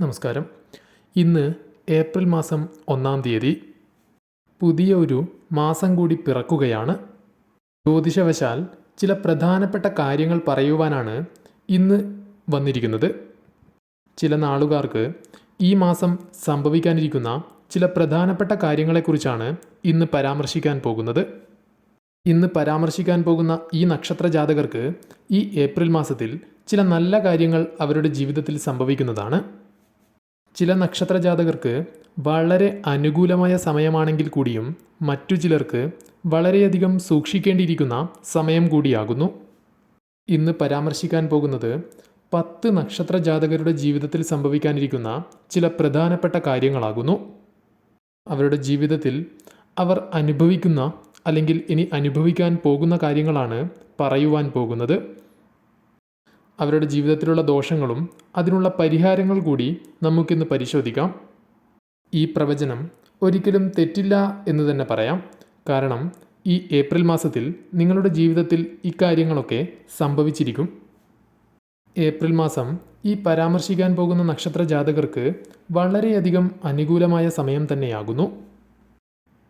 നമസ്കാരം. ഇന്ന് ഏപ്രിൽ മാസം ഒന്നാം തീയതി പുതിയ ഒരു മാസം കൂടി പിറക്കുകയാണ്. ജ്യോതിഷവശാൽ ചില പ്രധാനപ്പെട്ട കാര്യങ്ങൾ പറയുവാനാണ് ഇന്ന് വന്നിരിക്കുന്നത്. ചില നാളുകാർക്ക് ഈ മാസം സംഭവിക്കാനിരിക്കുന്ന ചില പ്രധാനപ്പെട്ട കാര്യങ്ങളെക്കുറിച്ചാണ് ഇന്ന് പരാമർശിക്കാൻ പോകുന്നത്. ഇന്ന് പരാമർശിക്കാൻ പോകുന്ന ഈ നക്ഷത്ര ജാതകർക്ക് ഈ ഏപ്രിൽ മാസത്തിൽ ചില നല്ല കാര്യങ്ങൾ അവരുടെ ജീവിതത്തിൽ സംഭവിക്കുന്നതാണ്. ചില നക്ഷത്ര ജാതകർക്ക് വളരെ അനുകൂലമായ സമയമാണെങ്കിൽ കൂടിയും മറ്റു ചിലർക്ക് വളരെയധികം സൂക്ഷിക്കേണ്ടിയിരിക്കുന്ന സമയം കൂടിയാകുന്നു. ഇന്ന് പരാമർശിക്കാൻ പോകുന്നത് പത്ത് നക്ഷത്ര ജാതകരുടെ ജീവിതത്തിൽ സംഭവിക്കാനിരിക്കുന്ന ചില പ്രധാനപ്പെട്ട കാര്യങ്ങളാകുന്നു. അവരുടെ ജീവിതത്തിൽ അവർ അനുഭവിക്കുന്ന അല്ലെങ്കിൽ ഇനി അനുഭവിക്കാൻ പോകുന്ന കാര്യങ്ങളാണ് പറയുവാൻ പോകുന്നത്. അവരുടെ ജീവിതത്തിലുള്ള ദോഷങ്ങളും അതിനുള്ള പരിഹാരങ്ങൾ കൂടി നമുക്കിന്ന് പരിശോധിക്കാം. ഈ പ്രവചനം ഒരിക്കലും തെറ്റില്ല എന്ന് തന്നെ പറയാം. കാരണം ഈ ഏപ്രിൽ മാസത്തിൽ നിങ്ങളുടെ ജീവിതത്തിൽ ഇക്കാര്യങ്ങളൊക്കെ സംഭവിച്ചിരിക്കും. ഏപ്രിൽ മാസം ഈ പരാമർശിക്കാൻ പോകുന്ന നക്ഷത്ര ജാതകർക്ക് വളരെയധികം അനുകൂലമായ സമയം തന്നെയാകുന്നു.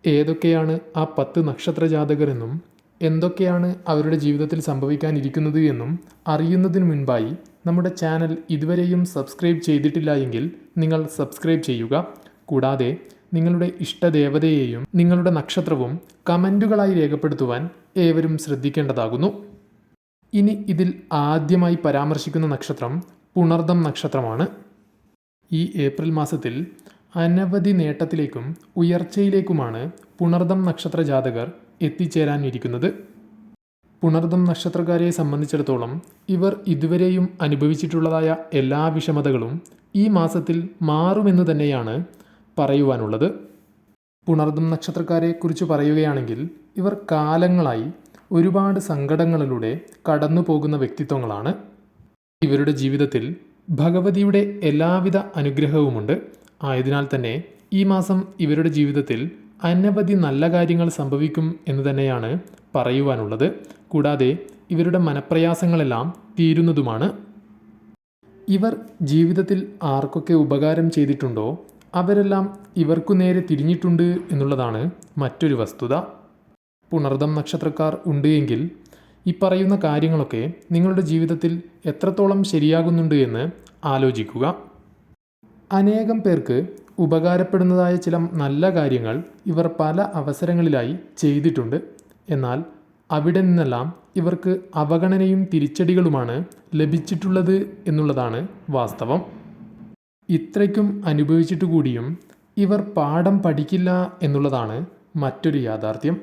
ഏതൊക്കെയാണ് ആ പത്ത് നക്ഷത്ര ജാതകരെന്നും എന്തൊക്കെയാണ് അവരുടെ ജീവിതത്തിൽ സംഭവിക്കാനിരിക്കുന്നത് എന്നും അറിയുന്നതിന് മുൻപായി നമ്മുടെ ചാനൽ ഇതുവരെയും സബ്സ്ക്രൈബ് ചെയ്തിട്ടില്ല എങ്കിൽ നിങ്ങൾ സബ്സ്ക്രൈബ് ചെയ്യുക. കൂടാതെ നിങ്ങളുടെ ഇഷ്ടദേവതയെയും നിങ്ങളുടെ നക്ഷത്രവും കമന്റുകളായി രേഖപ്പെടുത്തുവാൻ ഏവരും ശ്രദ്ധിക്കേണ്ടതാകുന്നു. ഇനി ഇതിൽ ആദ്യമായി പരാമർശിക്കുന്ന നക്ഷത്രം പുണർദം നക്ഷത്രമാണ്. ഈ ഏപ്രിൽ മാസത്തിൽ അനവധി നേട്ടത്തിലേക്കും ഉയർച്ചയിലേക്കുമാണ് പുണർദം നക്ഷത്ര ജാതകർ എത്തിച്ചേരാനിരിക്കുന്നത്. പുണർദം നക്ഷത്രക്കാരെ സംബന്ധിച്ചിടത്തോളം ഇവർ ഇതുവരെയും അനുഭവിച്ചിട്ടുള്ളതായ എല്ലാ വിഷമതകളും ഈ മാസത്തിൽ മാറുമെന്ന് തന്നെയാണ് പറയുവാനുള്ളത്. പുണർദം നക്ഷത്രക്കാരെ കുറിച്ച് പറയുകയാണെങ്കിൽ ഇവർ കാലങ്ങളായി ഒരുപാട് സങ്കടങ്ങളിലൂടെ കടന്നു പോകുന്ന വ്യക്തിത്വങ്ങളാണ്. ഇവരുടെ ജീവിതത്തിൽ ഭഗവതിയുടെ എല്ലാവിധ അനുഗ്രഹവുമുണ്ട്. ആയതിനാൽ തന്നെ ഈ മാസം ഇവരുടെ ജീവിതത്തിൽ അനവധി നല്ല കാര്യങ്ങൾ സംഭവിക്കും എന്ന് തന്നെയാണ് പറയുവാനുള്ളത്. കൂടാതെ ഇവരുടെ മനപ്രയാസങ്ങളെല്ലാം തീരുന്നതുമാണ്. ഇവർ ജീവിതത്തിൽ ആർക്കൊക്കെ ഉപകാരം ചെയ്തിട്ടുണ്ടോ? അവരെല്ലാം ഇവർക്കു നേരെ തിരിഞ്ഞിട്ടുണ്ട് എന്നുള്ളതാണ് മറ്റൊരു വസ്തുത. പുണർദം നക്ഷത്രക്കാർ ഉണ്ട് എങ്കിൽ ഈ പറയുന്ന കാര്യങ്ങളൊക്കെ നിങ്ങളുടെ ജീവിതത്തിൽ എത്രത്തോളം ശരിയാകുന്നുണ്ട് എന്ന് ആലോചിക്കുക. അനേകം പേർക്ക് ഉപകാരപ്പെടുന്നതായ ചില നല്ല കാര്യങ്ങൾ ഇവർ പല അവസരങ്ങളിലായി ചെയ്തിട്ടുണ്ട്. എന്നാൽ അവിടെ നിന്നെല്ലാം ഇവർക്ക് അവഗണനയും തിരിച്ചടികളുമാണ് ലഭിച്ചിട്ടുള്ളത് എന്നുള്ളതാണ് വാസ്തവം. ഇത്രയ്ക്കും അനുഭവിച്ചിട്ട് കൂടിയും ഇവർ പാഠം പഠിക്കില്ല എന്നുള്ളതാണ് മറ്റൊരു യാഥാർത്ഥ്യം.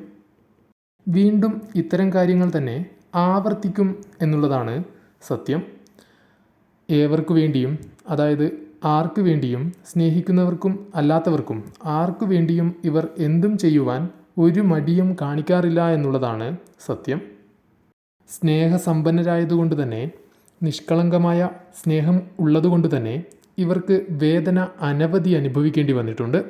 വീണ്ടും ഇത്തരം കാര്യങ്ങൾ തന്നെ ആവർത്തിക്കും എന്നുള്ളതാണ് സത്യം. ഏവർക്കു വേണ്ടിയും അതായത് ആർക്കു വേണ്ടിയും സ്നേഹിക്കുന്നവർക്കും അല്ലാത്തവർക്കും ആർക്കു വേണ്ടിയും ഇവർ എന്തും ചെയ്യുവാൻ ഒരു മടിയും കാണിക്കാറില്ല എന്നുള്ളതാണ് സത്യം. സ്നേഹസമ്പന്നരായതുകൊണ്ട് തന്നെ നിഷ്കളങ്കമായ സ്നേഹം ഉള്ളതുകൊണ്ട് തന്നെ ഇവർക്ക് വേദന അനവധി അനുഭവിക്കേണ്ടി വന്നിട്ടുണ്ട്.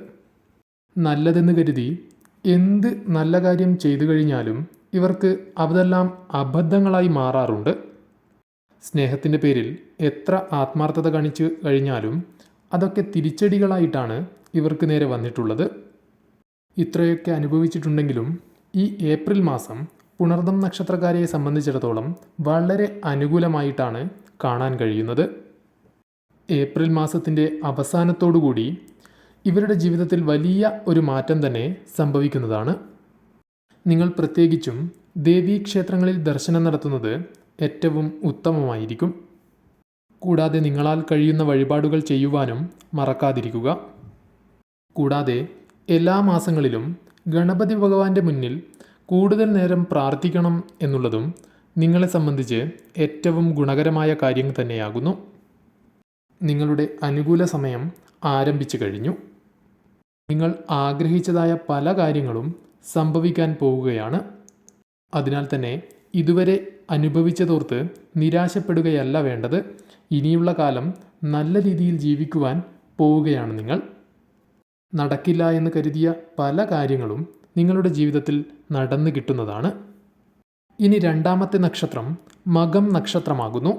നല്ലതെന്ന് കരുതി എന്ത് നല്ല കാര്യം ചെയ്തു കഴിഞ്ഞാലും ഇവർക്ക് അതെല്ലാം അബദ്ധങ്ങളായി മാറാറുണ്ട്. സ്നേഹത്തിന്റെ പേരിൽ എത്ര ആത്മാർത്ഥത കാണിച്ചു കഴിഞ്ഞാലും അതൊക്കെ തിരിച്ചടികളായിട്ടാണ് ഇവർക്ക് നേരെ വന്നിട്ടുള്ളത്. ഇത്രയൊക്കെ അനുഭവിച്ചിട്ടുണ്ടെങ്കിലും ഈ ഏപ്രിൽ മാസം പുണർദം നക്ഷത്രക്കാരെ സംബന്ധിച്ചിടത്തോളം വളരെ അനുകൂലമായിട്ടാണ് കാണാൻ കഴിയുന്നത്. ഏപ്രിൽ മാസത്തിന്റെ അവസാനത്തോടുകൂടി ഇവരുടെ ജീവിതത്തിൽ വലിയ ഒരു മാറ്റം തന്നെ സംഭവിക്കുന്നതാണ്. നിങ്ങൾ പ്രത്യേകിച്ചും ദേവീക്ഷേത്രങ്ങളിൽ ദർശനം നടത്തുന്നത് ഏറ്റവും ഉത്തമമായിരിക്കും. കൂടാതെ നിങ്ങളാൽ കഴിയുന്ന വഴിപാടുകൾ ചെയ്യുവാനും മറക്കാതിരിക്കുക. കൂടാതെ എല്ലാ മാസങ്ങളിലും ഗണപതി ഭഗവാന്റെ മുന്നിൽ കൂടുതൽ നേരം പ്രാർത്ഥിക്കണം എന്നുള്ളതും നിങ്ങളെ സംബന്ധിച്ച് ഏറ്റവും ഗുണകരമായ കാര്യം തന്നെയാകുന്നു. നിങ്ങളുടെ അനുകൂല സമയം ആരംഭിച്ചു കഴിഞ്ഞു. നിങ്ങൾ ആഗ്രഹിച്ചതായ പല കാര്യങ്ങളും സംഭവിക്കാൻ പോവുകയാണ് അതിനാൽ തന്നെ ഇതുവരെ അനുഭവിച്ചതോർത്ത് നിരാശപ്പെടുകയല്ല വേണ്ടത്. ഇനിയുള്ള കാലം നല്ല രീതിയിൽ ജീവിക്കുവാൻ പോവുകയാണ് നിങ്ങൾ. നടക്കില്ല എന്ന് കരുതിയ പല കാര്യങ്ങളും നിങ്ങളുടെ ജീവിതത്തിൽ നടന്നു കിട്ടുന്നതാണ്. ഇനി രണ്ടാമത്തെ നക്ഷത്രം മകം നക്ഷത്രമാകുന്നു.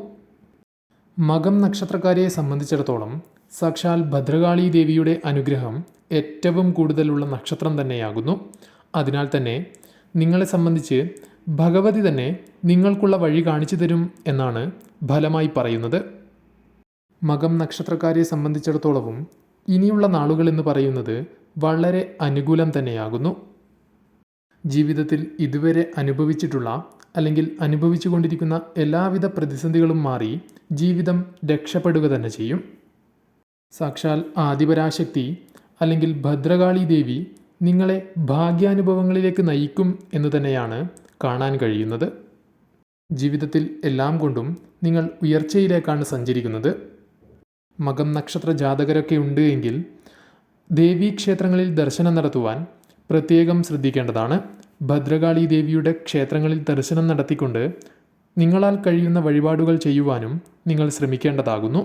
മകം നക്ഷത്രക്കാരെ സംബന്ധിച്ചിടത്തോളം സാക്ഷാൽ ഭദ്രകാളി ദേവിയുടെ അനുഗ്രഹം ഏറ്റവും കൂടുതലുള്ള നക്ഷത്രം തന്നെയാകുന്നു. അതിനാൽ തന്നെ നിങ്ങളെ സംബന്ധിച്ച് ഭഗവതി തന്നെ നിങ്ങൾക്കുള്ള വഴി കാണിച്ചു തരും എന്നാണ് ഫലമായി പറയുന്നത്. മകം നക്ഷത്രക്കാരെ സംബന്ധിച്ചിടത്തോളവും ഇനിയുള്ള നാളുകൾ എന്ന് പറയുന്നത് വളരെ അനുകൂലം തന്നെയാകുന്നു. ജീവിതത്തിൽ ഇതുവരെ അനുഭവിച്ചിട്ടുള്ള അല്ലെങ്കിൽ അനുഭവിച്ചുകൊണ്ടിരിക്കുന്ന എല്ലാവിധ പ്രതിസന്ധികളും മാറി ജീവിതം രക്ഷപ്പെടുക തന്നെ ചെയ്യും. സാക്ഷാൽ ആദിപരാശക്തി അല്ലെങ്കിൽ ഭദ്രകാളി ദേവി നിങ്ങളെ ഭാഗ്യാനുഭവങ്ങളിലേക്ക് നയിക്കും എന്ന് തന്നെയാണ് കാണാൻ കഴിയുന്നത്. ജീവിതത്തിൽ എല്ലാം കൊണ്ടും നിങ്ങൾ ഉയർച്ചയിലേക്കാണ് സഞ്ചരിക്കുന്നത്. മകം നക്ഷത്ര ജാതകരൊക്കെ ഉണ്ട് എങ്കിൽ ദേവീക്ഷേത്രങ്ങളിൽ ദർശനം നടത്തുവാൻ പ്രത്യേകം ശ്രദ്ധിക്കേണ്ടതാണ്. ഭദ്രകാളി ദേവിയുടെ ക്ഷേത്രങ്ങളിൽ ദർശനം നടത്തിക്കൊണ്ട് നിങ്ങളാൽ കഴിയുന്ന വഴിപാടുകൾ ചെയ്യുവാനും നിങ്ങൾ ശ്രമിക്കേണ്ടതാകുന്നു.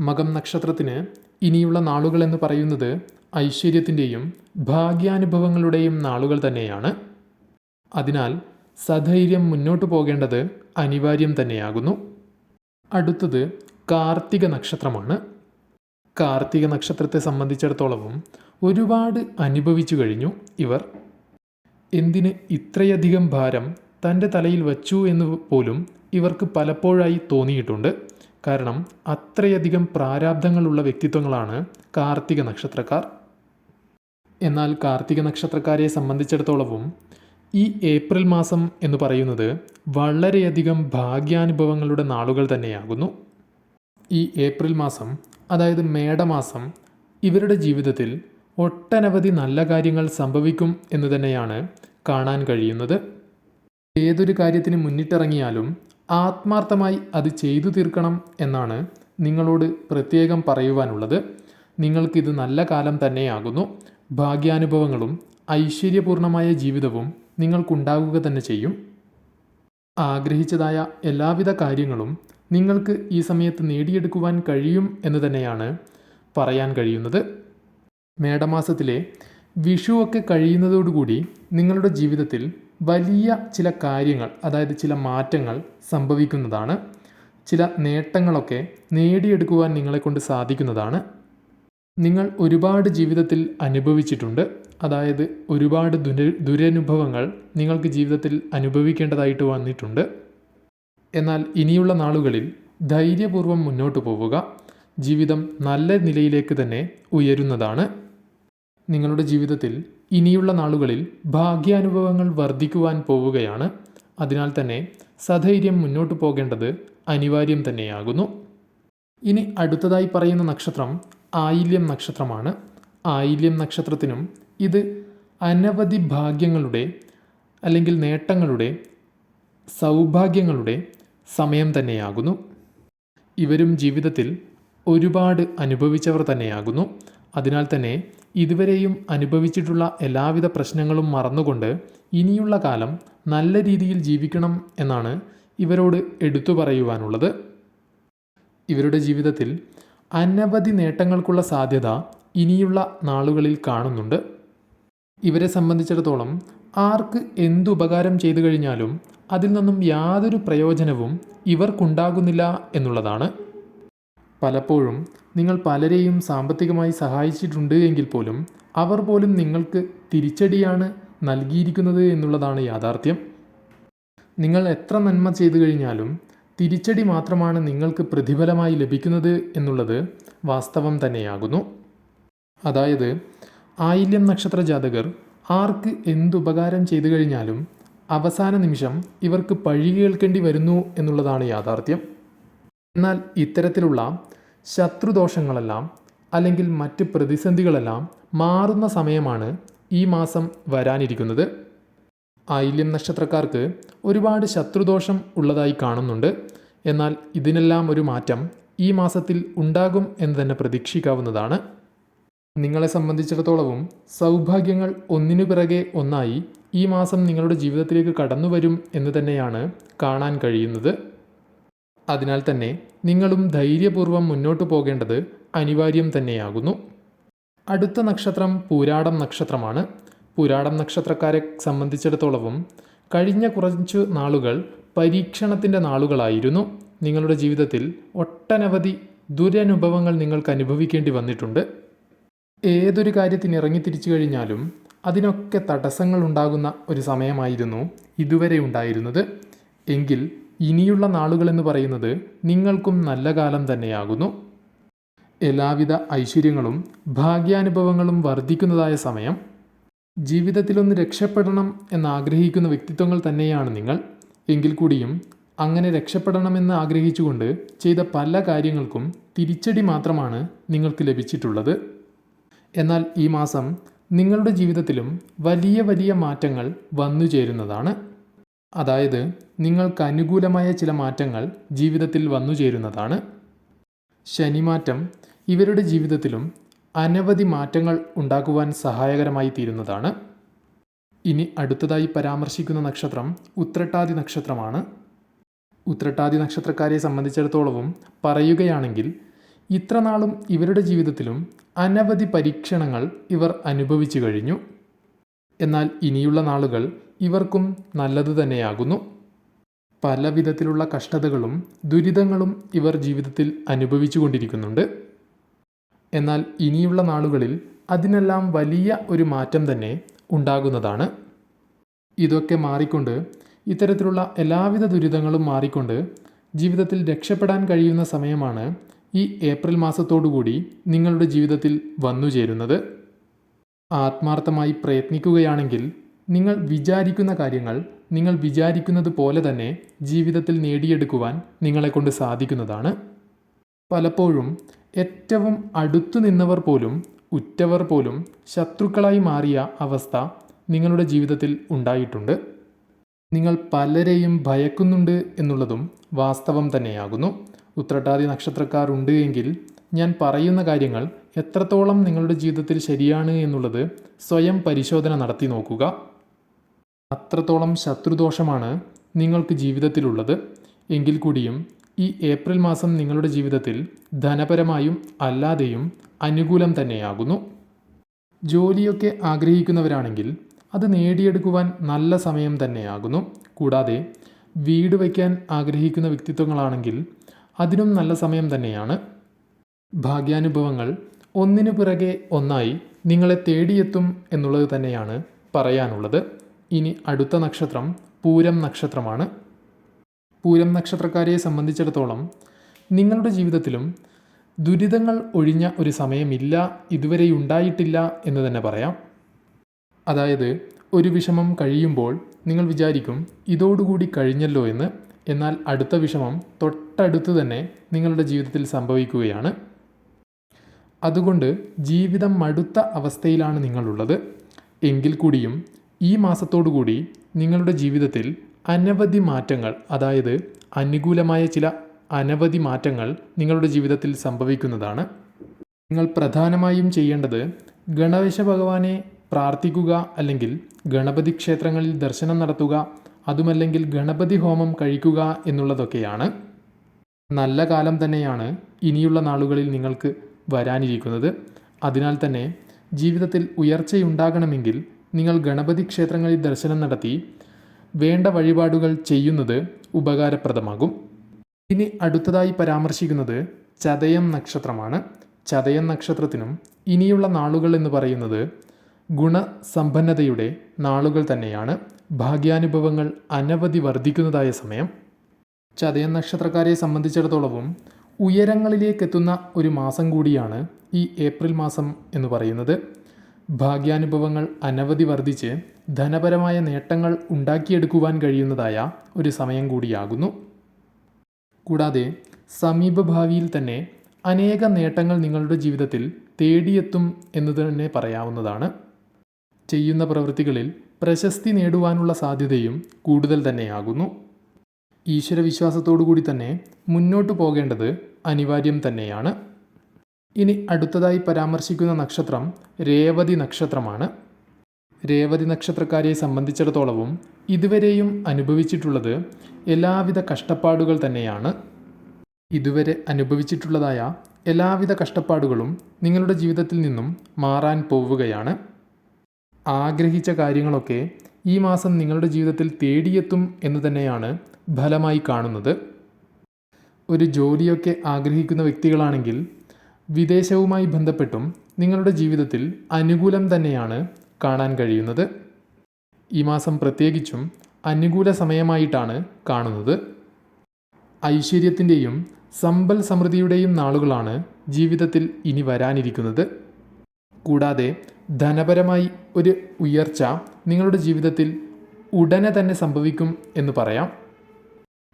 മകം നക്ഷത്രത്തിന് ഇനിയുള്ള നാളുകൾ എന്ന് പറയുന്നത് ഐശ്വര്യത്തിന്റെയും ഭാഗ്യാനുഭവങ്ങളുടെയും നാളുകൾ തന്നെയാണ്. അതിനാൽ സധൈര്യം മുന്നോട്ട് പോകേണ്ടത് അനിവാര്യം തന്നെയാകുന്നു. അടുത്തത് കാർത്തിക നക്ഷത്രമാണ്. കാർത്തിക നക്ഷത്രത്തെ സംബന്ധിച്ചിടത്തോളവും ഒരുപാട് അനുഭവിച്ചു കഴിഞ്ഞു ഇവർ. എന്തിന് ഇത്രയധികം ഭാരം തന്റെ തലയിൽ വച്ചു എന്ന് പോലും ഇവർക്ക് പലപ്പോഴായി തോന്നിയിട്ടുണ്ട്. കാരണം അത്രയധികം പ്രാരാബ്ധങ്ങളുള്ള വ്യക്തിത്വങ്ങളാണ് കാർത്തിക നക്ഷത്രക്കാർ. എന്നാൽ കാർത്തിക നക്ഷത്രക്കാരെ സംബന്ധിച്ചിടത്തോളവും ഈ ഏപ്രിൽ മാസം എന്ന് പറയുന്നത് വളരെയധികം ഭാഗ്യാനുഭവങ്ങളുടെ നാളുകൾ തന്നെയാകുന്നു. ഈ ഏപ്രിൽ മാസം അതായത് മേടമാസം ഇവരുടെ ജീവിതത്തിൽ ഒട്ടനവധി നല്ല കാര്യങ്ങൾ സംഭവിക്കും എന്ന് തന്നെയാണ് കാണാൻ കഴിയുന്നത്. ഏതൊരു കാര്യത്തിന് മുന്നിട്ടിറങ്ങിയാലും ആത്മാർത്ഥമായി അത് ചെയ്തു തീർക്കണം എന്നാണ് നിങ്ങളോട് പ്രത്യേകം പറയുവാനുള്ളത്. നിങ്ങൾക്കിത് നല്ല കാലം തന്നെയാകുന്നു. ഭാഗ്യാനുഭവങ്ങളും ഐശ്വര്യപൂർണമായ ജീവിതവും നിങ്ങൾക്കുണ്ടാകുക തന്നെ ചെയ്യും. ആഗ്രഹിച്ചതായ എല്ലാവിധ കാര്യങ്ങളും നിങ്ങൾക്ക് ഈ സമയത്ത് നേടിയെടുക്കുവാൻ കഴിയും എന്ന് തന്നെയാണ് പറയാൻ കഴിയുന്നത്. മേടമാസത്തിലെ വിഷു ഒക്കെ കഴിയുന്നതോടുകൂടി നിങ്ങളുടെ ജീവിതത്തിൽ വലിയ ചില കാര്യങ്ങൾ അതായത് ചില മാറ്റങ്ങൾ സംഭവിക്കുന്നതാണ്. ചില നേട്ടങ്ങളൊക്കെ നേടിയെടുക്കുവാൻ നിങ്ങളെക്കൊണ്ട് സാധിക്കുന്നതാണ്. നിങ്ങൾ ഒരുപാട് ജീവിതത്തിൽ അനുഭവിച്ചിട്ടുണ്ട്. അതായത് ഒരുപാട് ദുര ദുരനുഭവങ്ങൾ നിങ്ങൾക്ക് ജീവിതത്തിൽ അനുഭവിക്കേണ്ടതായിട്ട് വന്നിട്ടുണ്ട്. എന്നാൽ ഇനിയുള്ള നാളുകളിൽ ധൈര്യപൂർവം മുന്നോട്ട് പോവുക. ജീവിതം നല്ല നിലയിലേക്ക് തന്നെ ഉയരുന്നതാണ്. നിങ്ങളുടെ ജീവിതത്തിൽ ഇനിയുള്ള നാളുകളിൽ ഭാഗ്യാനുഭവങ്ങൾ വർദ്ധിക്കുവാൻ പോവുകയാണ്. അതിനാൽ തന്നെ സധൈര്യം മുന്നോട്ട് പോകേണ്ടത് അനിവാര്യം തന്നെയാകുന്നു. ഇനി അടുത്തതായി പറയുന്ന നക്ഷത്രം ആയില്യം നക്ഷത്രമാണ്. ആയില്യം നക്ഷത്രത്തിനും ഇത് അനവധി ഭാഗ്യങ്ങളുടെ അല്ലെങ്കിൽ നേട്ടങ്ങളുടെ സൗഭാഗ്യങ്ങളുടെ സമയം തന്നെയാകുന്നു. ഇവരും ജീവിതത്തിൽ ഒരുപാട് അനുഭവിച്ചവർ തന്നെയാകുന്നു. അതിനാൽ തന്നെ ഇതുവരെയും അനുഭവിച്ചിട്ടുള്ള എല്ലാവിധ പ്രശ്നങ്ങളും മറന്നുകൊണ്ട് ഇനിയുള്ള കാലം നല്ല രീതിയിൽ ജീവിക്കണം എന്നാണ് ഇവരോട് എടുത്തു പറയുവാനുള്ളത്. ഇവരുടെ ജീവിതത്തിൽ അനവധി നേട്ടങ്ങൾക്കുള്ള സാധ്യത ഇനിയുള്ള നാളുകളിൽ കാണുന്നുണ്ട്. ഇവരെ സംബന്ധിച്ചിടത്തോളം ആർക്ക് എന്തുപകാരം ചെയ്തു കഴിഞ്ഞാലും അതിൽ നിന്നും യാതൊരു പ്രയോജനവും ഇവർക്കുണ്ടാകുന്നില്ല എന്നുള്ളതാണ്. പലപ്പോഴും നിങ്ങൾ പലരെയും സാമ്പത്തികമായി സഹായിച്ചിട്ടുണ്ട് എങ്കിൽ പോലും അവർ പോലും നിങ്ങൾക്ക് തിരിച്ചടിയാണ് നൽകിയിരിക്കുന്നത് എന്നുള്ളതാണ് യാഥാർത്ഥ്യം. നിങ്ങൾ എത്ര നന്മ ചെയ്തു കഴിഞ്ഞാലും തിരിച്ചടി മാത്രമാണ് നിങ്ങൾക്ക് പ്രതിഫലമായി ലഭിക്കുന്നത് എന്നുള്ളത് വാസ്തവം തന്നെയാകുന്നു. അതായത് ആയില്യം നക്ഷത്ര ജാതകർ ആർക്ക് എന്തുപകാരം ചെയ്തു കഴിഞ്ഞാലും അവസാന നിമിഷം ഇവർക്ക് പഴി കേൾക്കേണ്ടി വരുന്നു എന്നുള്ളതാണ് യാഥാർത്ഥ്യം. എന്നാൽ ഇത്തരത്തിലുള്ള ശത്രുദോഷങ്ങളെല്ലാം അല്ലെങ്കിൽ മറ്റ് പ്രതിസന്ധികളെല്ലാം മാറുന്ന സമയമാണ് ഈ മാസം വരാനിരിക്കുന്നത്. ആയില്യം നക്ഷത്രക്കാർക്ക് ഒരുപാട് ശത്രുദോഷം ഉള്ളതായി കാണുന്നുണ്ട്. എന്നാൽ ഇതിനെല്ലാം ഒരു മാറ്റം ഈ മാസത്തിൽ ഉണ്ടാകും എന്ന് തന്നെ പ്രതീക്ഷിക്കാവുന്നതാണ്. നിങ്ങളെ സംബന്ധിച്ചിടത്തോളവും സൗഭാഗ്യങ്ങൾ ഒന്നിനു പിറകെ ഒന്നായി ഈ മാസം നിങ്ങളുടെ ജീവിതത്തിലേക്ക് കടന്നു വരും എന്ന് തന്നെയാണ് കാണാൻ കഴിയുന്നത്. അതിനാൽ തന്നെ നിങ്ങളും ധൈര്യപൂർവം മുന്നോട്ട് പോകേണ്ടത് അനിവാര്യം തന്നെയാകുന്നു. അടുത്ത നക്ഷത്രം പൂരാടം നക്ഷത്രമാണ്. പൂരാടം നക്ഷത്രക്കാരെ സംബന്ധിച്ചിടത്തോളവും കഴിഞ്ഞ കുറച്ച് നാളുകൾ പരീക്ഷണത്തിന്റെ നാളുകളായിരുന്നു നിങ്ങളുടെ ജീവിതത്തിൽ ഒട്ടനവധി ദുരനുഭവങ്ങൾ നിങ്ങൾക്ക് അനുഭവിക്കേണ്ടി വന്നിട്ടുണ്ട്. ഏതൊരു കാര്യത്തിന് ഇറങ്ങി തിരിച്ചു കഴിഞ്ഞാലും അതിനൊക്കെ തടസ്സങ്ങൾ ഉണ്ടാകുന്ന ഒരു സമയമായിരുന്നു ഇതുവരെ ഉണ്ടായിരുന്നത്. എങ്കിൽ ഇനിയുള്ള നാളുകളെന്ന് പറയുന്നത് നിങ്ങൾക്കും നല്ല കാലം തന്നെയാകുന്നു. എല്ലാവിധ ഐശ്വര്യങ്ങളും ഭാഗ്യാനുഭവങ്ങളും വർദ്ധിക്കുന്നതായ സമയം. ജീവിതത്തിലൊന്ന് രക്ഷപ്പെടണം എന്നാഗ്രഹിക്കുന്ന വ്യക്തിത്വങ്ങൾ തന്നെയാണ് നിങ്ങൾ. എങ്കിൽ കൂടിയും അങ്ങനെ രക്ഷപ്പെടണമെന്ന് ആഗ്രഹിച്ചുകൊണ്ട് ചെയ്ത പല കാര്യങ്ങൾക്കും തിരിച്ചടി മാത്രമാണ് നിങ്ങൾക്ക് ലഭിച്ചിട്ടുള്ളത്. എന്നാൽ ഈ മാസം നിങ്ങളുടെ ജീവിതത്തിലും വലിയ വലിയ മാറ്റങ്ങൾ വന്നു ചേരുന്നതാണ്. അതായത് നിങ്ങൾക്ക് അനുകൂലമായ ചില മാറ്റങ്ങൾ ജീവിതത്തിൽ വന്നു ചേരുന്നതാണ്. ശനിമാറ്റം ഇവരുടെ ജീവിതത്തിലും അനവധി മാറ്റങ്ങൾ ഉണ്ടാക്കുവാൻ സഹായകരമായി തീരുന്നതാണ്. ഇനി അടുത്തതായി പരാമർശിക്കുന്ന നക്ഷത്രം ഉത്രട്ടാതി നക്ഷത്രമാണ്. ഉത്രട്ടാതി നക്ഷത്രക്കാരെ സംബന്ധിച്ചിടത്തോളവും പറയുകയാണെങ്കിൽ ഇത്രനാളും ഇവരുടെ ജീവിതത്തിലും അനവധി പരീക്ഷണങ്ങൾ ഇവർ അനുഭവിച്ചു കഴിഞ്ഞു. എന്നാൽ ഇനിയുള്ള നാളുകൾ ഇവർക്കും നല്ലത് തന്നെയാകുന്നു. പല വിധത്തിലുള്ള കഷ്ടതകളും ദുരിതങ്ങളും ഇവർ ജീവിതത്തിൽ അനുഭവിച്ചു കൊണ്ടിരിക്കുന്നുണ്ട്. എന്നാൽ ഇനിയുള്ള നാളുകളിൽ അതിനെല്ലാം വലിയ ഒരു മാറ്റം തന്നെ ഉണ്ടാകുന്നതാണ്. ഇതൊക്കെ മാറിക്കൊണ്ട് ഇത്തരത്തിലുള്ള എല്ലാവിധ ദുരിതങ്ങളും മാറിക്കൊണ്ട് ജീവിതത്തിൽ രക്ഷപ്പെടാൻ കഴിയുന്ന സമയമാണ് ഈ ഏപ്രിൽ മാസത്തോടുകൂടി നിങ്ങളുടെ ജീവിതത്തിൽ വന്നു ചേരുന്നത്. ആത്മാർത്ഥമായി പ്രയത്നിക്കുകയാണെങ്കിൽ നിങ്ങൾ വിചാരിക്കുന്ന കാര്യങ്ങൾ നിങ്ങൾ വിചാരിക്കുന്നത് പോലെ തന്നെ ജീവിതത്തിൽ നേടിയെടുക്കുവാൻ നിങ്ങളെക്കൊണ്ട് സാധിക്കുന്നതാണ്. പലപ്പോഴും ഏറ്റവും അടുത്തു നിന്നവർ പോലും ഉറ്റവർ പോലും ശത്രുക്കളായി മാറിയ അവസ്ഥ നിങ്ങളുടെ ജീവിതത്തിൽ ഉണ്ടായിട്ടുണ്ട്. നിങ്ങൾ പലരെയും ഭയക്കുന്നുണ്ട് എന്നുള്ളതും വാസ്തവം തന്നെയാകുന്നു. ഉത്രട്ടാതി നക്ഷത്രക്കാർ ഉണ്ട് എങ്കിൽ ഞാൻ പറയുന്ന കാര്യങ്ങൾ എത്രത്തോളം നിങ്ങളുടെ ജീവിതത്തിൽ ശരിയാണ് എന്നുള്ളത് സ്വയം പരിശോധന നടത്തി നോക്കുക. അത്രത്തോളം ശത്രുദോഷമാണ് നിങ്ങൾക്ക് ജീവിതത്തിലുള്ളത്. എങ്കിൽ കൂടിയും ഈ ഏപ്രിൽ മാസം നിങ്ങളുടെ ജീവിതത്തിൽ ധനപരമായും അല്ലാതെയും അനുകൂലം തന്നെയാകുന്നു. ജോലിയൊക്കെ ആഗ്രഹിക്കുന്നവരാണെങ്കിൽ അത് നേടിയെടുക്കുവാൻ നല്ല സമയം തന്നെയാകുന്നു. കൂടാതെ വീട് വയ്ക്കാൻ ആഗ്രഹിക്കുന്ന വ്യക്തിത്വങ്ങളാണെങ്കിൽ അതിനും നല്ല സമയം തന്നെയാണ്. ഭാഗ്യാനുഭവങ്ങൾ ഒന്നിനു പിറകെ ഒന്നായി നിങ്ങളെ തേടിയെത്തും എന്നുള്ളത് തന്നെയാണ് പറയാനുള്ളത്. ഇനി അടുത്ത നക്ഷത്രം പൂരം നക്ഷത്രമാണ്. പൂരം നക്ഷത്രക്കാരെ സംബന്ധിച്ചിടത്തോളം നിങ്ങളുടെ ജീവിതത്തിലും ദുരിതങ്ങൾ ഒഴിഞ്ഞ ഒരു സമയമില്ല ഇതുവരെ ഉണ്ടായിട്ടില്ല എന്ന് തന്നെ പറയാം. അതായത് ഒരു വിഷമം കഴിയുമ്പോൾ നിങ്ങൾ വിചാരിക്കും ഇതോടുകൂടി കഴിഞ്ഞല്ലോ എന്ന്. എന്നാൽ അടുത്ത വിഷമം തൊട്ടടുത്ത് തന്നെ നിങ്ങളുടെ ജീവിതത്തിൽ സംഭവിക്കുകയാണ്. അതുകൊണ്ട് ജീവിതം മടുത്ത അവസ്ഥയിലാണ് നിങ്ങളുള്ളത്. എങ്കിൽ കൂടിയും ഈ മാസത്തോടു കൂടി നിങ്ങളുടെ ജീവിതത്തിൽ അനവധി മാറ്റങ്ങൾ അതായത് അനുകൂലമായ ചില അനവധി മാറ്റങ്ങൾ നിങ്ങളുടെ ജീവിതത്തിൽ സംഭവിക്കുന്നതാണ്. നിങ്ങൾ പ്രധാനമായും ചെയ്യേണ്ടത് ഗണേശ ഭഗവാനെ പ്രാർത്ഥിക്കുക അല്ലെങ്കിൽ ഗണപതി ക്ഷേത്രങ്ങളിൽ ദർശനം നടത്തുക അതുമല്ലെങ്കിൽ ഗണപതി ഹോമം കഴിക്കുക എന്നുള്ളതൊക്കെയാണ്. നല്ല കാലം തന്നെയാണ് ഇനിയുള്ള നാളുകളിൽ നിങ്ങൾക്ക് വരാനിരിക്കുന്നത്. അതിനാൽ തന്നെ ജീവിതത്തിൽ ഉയർച്ചയുണ്ടാകണമെങ്കിൽ നിങ്ങൾ ഗണപതി ക്ഷേത്രങ്ങളിൽ ദർശനം നടത്തി വേണ്ട വഴിപാടുകൾ ചെയ്യുന്നത് ഉപകാരപ്രദമാകും. ഇനി അടുത്തതായി പരാമർശിക്കുന്നത് ചതയം നക്ഷത്രമാണ്. ചതയം നക്ഷത്രത്തിനും ഇനിയുള്ള നാളുകൾ എന്ന് പറയുന്നത് ഗുണസമ്പന്നതയുടെ നാളുകൾ തന്നെയാണ്. ഭാഗ്യാനുഭവങ്ങൾ അനവധി വർദ്ധിക്കുന്നതായ സമയം. ചതയം നക്ഷത്രക്കാരെ സംബന്ധിച്ചിടത്തോളവും ഉയരങ്ങളിലേക്കെത്തുന്ന ഒരു മാസം കൂടിയാണ് ഈ ഏപ്രിൽ മാസം എന്ന് പറയുന്നത്. ഭാഗ്യാനുഭവങ്ങൾ അനവധി വർദ്ധിച്ച് ധനപരമായ നേട്ടങ്ങൾ ഉണ്ടാക്കിയെടുക്കുവാൻ കഴിയുന്നതായ ഒരു സമയം കൂടിയാകുന്നു. കൂടാതെ സമീപഭാവിയിൽ തന്നെ അനേക നേട്ടങ്ങൾ നിങ്ങളുടെ ജീവിതത്തിൽ തേടിയെത്തും എന്ന് തന്നെ പറയാവുന്നതാണ്. ചെയ്യുന്ന പ്രവൃത്തികളിൽ പ്രശസ്തി നേടുവാനുള്ള സാധ്യതയും കൂടുതൽ തന്നെയാകുന്നു. ഈശ്വരവിശ്വാസത്തോടു കൂടി തന്നെ മുന്നോട്ടു പോകേണ്ടത് അനിവാര്യം തന്നെയാണ്. ഇനി അടുത്തതായി പരാമർശിക്കുന്ന നക്ഷത്രം രേവതി നക്ഷത്രമാണ്. രേവതി നക്ഷത്രക്കാരെ സംബന്ധിച്ചിടത്തോളവും ഇതുവരെയും അനുഭവിച്ചിട്ടുള്ളത് എല്ലാവിധ കഷ്ടപ്പാടുകൾ തന്നെയാണ്. ഇതുവരെ അനുഭവിച്ചിട്ടുള്ളതായ എല്ലാവിധ കഷ്ടപ്പാടുകളും നിങ്ങളുടെ ജീവിതത്തിൽ നിന്നും മാറാൻ പോവുകയാണ്. ആഗ്രഹിച്ച കാര്യങ്ങളൊക്കെ ഈ മാസം നിങ്ങളുടെ ജീവിതത്തിൽ തേടിയെത്തും എന്ന് തന്നെയാണ് ഫലമായി കാണുന്നത്. ഒരു ജോലിയൊക്കെ ആഗ്രഹിക്കുന്ന വ്യക്തികളാണെങ്കിൽ വിദേശവുമായി ബന്ധപ്പെട്ടും നിങ്ങളുടെ ജീവിതത്തിൽ അനുകൂലം തന്നെയാണ് കാണാൻ കഴിയുന്നത്. ഈ മാസം പ്രത്യേകിച്ചും അനുകൂല സമയമായിട്ടാണ് കാണുന്നത്. ഐശ്വര്യത്തിന്റെയും സമ്പൽ സമൃദ്ധിയുടെയും നാളുകളാണ് ജീവിതത്തിൽ ഇനി വരാനിരിക്കുന്നത്. കൂടാതെ ധനപരമായി ഒരു ഉയർച്ച നിങ്ങളുടെ ജീവിതത്തിൽ ഉടനെ തന്നെ സംഭവിക്കും എന്ന് പറയാം.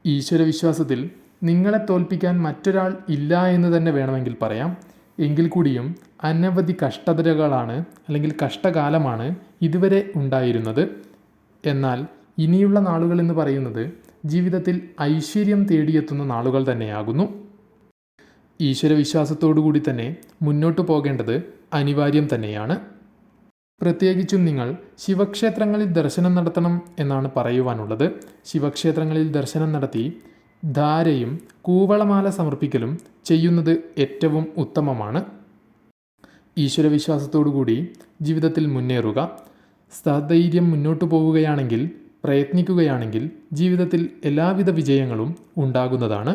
ഈശ്വരവിശ്വാസത്തിൽ നിങ്ങളെ തോൽപ്പിക്കാൻ മറ്റൊരാൾ ഇല്ല എന്ന് തന്നെ വേണമെങ്കിൽ പറയാം. എങ്കിൽ കൂടിയും അനവധി കഷ്ടതരകളാണ് അല്ലെങ്കിൽ കഷ്ടകാലമാണ് ഇതുവരെ ഉണ്ടായിരുന്നത്. എന്നാൽ ഇനിയുള്ള നാളുകൾ എന്ന് പറയുന്നത് ജീവിതത്തിൽ ഐശ്വര്യം തേടിയെത്തുന്ന നാളുകൾ തന്നെയാകുന്നു. ഈശ്വരവിശ്വാസത്തോടു കൂടി തന്നെ മുന്നോട്ട് പോകേണ്ടത് അനിവാര്യം തന്നെയാണ്. പ്രത്യേകിച്ചും നിങ്ങൾ ശിവക്ഷേത്രങ്ങളിൽ ദർശനം നടത്തണം എന്നാണ് പറയുവാനുള്ളത്. ശിവക്ഷേത്രങ്ങളിൽ ദർശനം നടത്തി ധാരയും കൂവളമാല സമർപ്പിക്കലും ചെയ്യുന്നത് ഏറ്റവും ഉത്തമമാണ്. ഈശ്വരവിശ്വാസത്തോടുകൂടി ജീവിതത്തിൽ മുന്നേറുക. സധൈര്യം മുന്നോട്ടു പോവുകയാണെങ്കിൽ പ്രയത്നിക്കുകയാണെങ്കിൽ ജീവിതത്തിൽ എല്ലാവിധ വിജയങ്ങളും ഉണ്ടാകുന്നതാണ്.